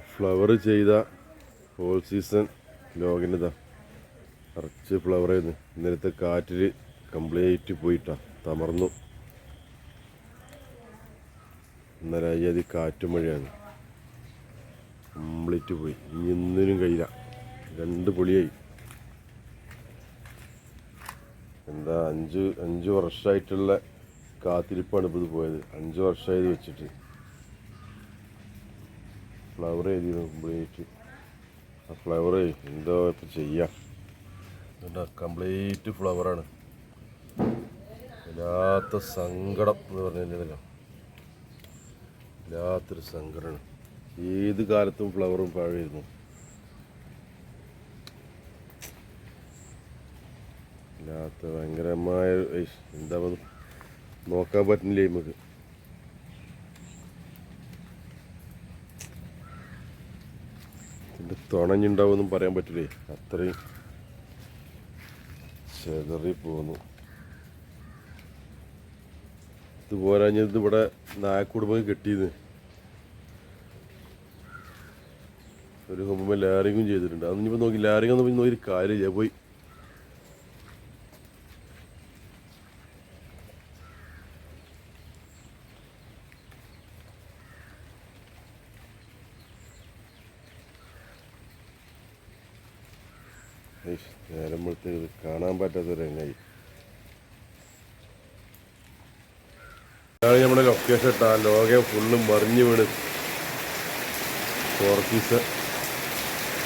Flower ചെയ്ത whole season ലോഗിനിതാ നിറച്ച് flower ആയിരുന്നു. ഇന്നലത്തെ കാറ്റിൽ കംപ്ലീറ്റ് പോയിട്ടാ. തമർന്നു. ഇന്നലെ അയ്യതി കാറ്റും മഴയാണ്. കംപ്ലീറ്റ് പോയി. ഇനി ഒന്നിനും കഴിയില്ല. രണ്ട് പൊളിയായി. എന്താ അഞ്ച് അഞ്ച് വർഷമായിട്ടുള്ള കാത്തിരിപ്പാണ് ഇപ്പോൾ ഇത് പോയത്. അഞ്ച് വർഷമായത് വെച്ചിട്ട്. ഫ്ലവർ ചെയ്ത് കംപ്ലീറ്റ് ആ ഫ്ലവർ എന്തോ ഇപ്പം ചെയ്യാം? എന്താ കംപ്ലീറ്റ് ഫ്ലവറാണ് വല്ലാത്ത സങ്കടം എന്ന് പറഞ്ഞാൽ വല്ലാത്തൊരു സങ്കടമാണ് ഏത് കാലത്തും ഫ്ലവറും പഴയിരുന്നു വല്ലാത്ത ഭയങ്കരമായ എന്താ നോക്കാൻ പറ്റുന്നില്ലേ നമുക്ക്? ഇതിന്റെ തുണഞ്ഞുണ്ടാവുമെന്നും പറയാൻ പറ്റില്ലേ? അത്രയും ചെതറി പോന്നു ഇത് പോരാഞ്ഞത് ഇവിടെ നായക്കുടുംബം കെട്ടിയത്. ഒരു കൊമ്പുമ്പോൾ ലാറിങ്ങും ചെയ്തിട്ടുണ്ട്. ഇനിയിപ്പോൾ നോക്കി ലാറിങ് ഒന്നും നോക്കി കാര്യമില്ല. പോയി ഏയ്, നേരം വെളുത്തേക്ക് ഇത് കാണാൻ പറ്റാത്ത രംഗായി ഇതാണ് നമ്മുടെ ലൊക്കേഷൻ ഇട്ടാ ലോകം ഫുള്ള് മറിഞ്ഞു വീണ്. ഫോർക്കീസ്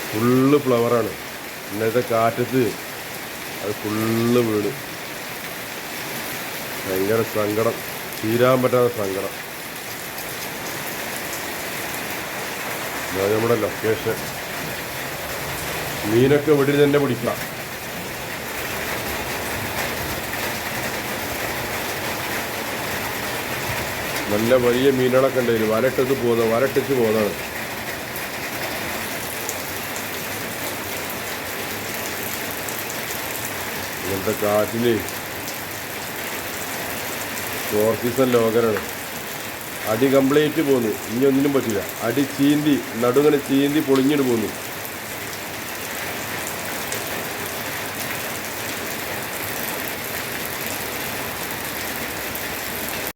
ഫുള്ള് ഫ്ലവറാണ് ഇന്നത്തെ കാറ്റത്ത് അത് ഫുള്ള് വീണ്. ഭയങ്കര സങ്കടം. തീരാൻ പറ്റാത്ത സങ്കടം. ഇതാണ് നമ്മുടെ ലൊക്കേഷൻ മീനൊക്കെ ഇവിടെ തന്നെ പിടിക്കാം നല്ല വലിയ മീനുകളൊക്കെ ഉണ്ട് വരട്ടത്ത് പോകുന്നത് വരട്ടിച്ച് പോകുന്നതാണ് ഇങ്ങനത്തെ കാറ്റിന് സീസൺ ലോകനാണ് അടി കംപ്ലീറ്റ് പോന്നു. ഇനി ഒന്നിനും പറ്റില്ല. അടി ചീന്തി നടുങ്ങനെ ചീന്തി പൊളിഞ്ഞിട്ട് പോന്നു.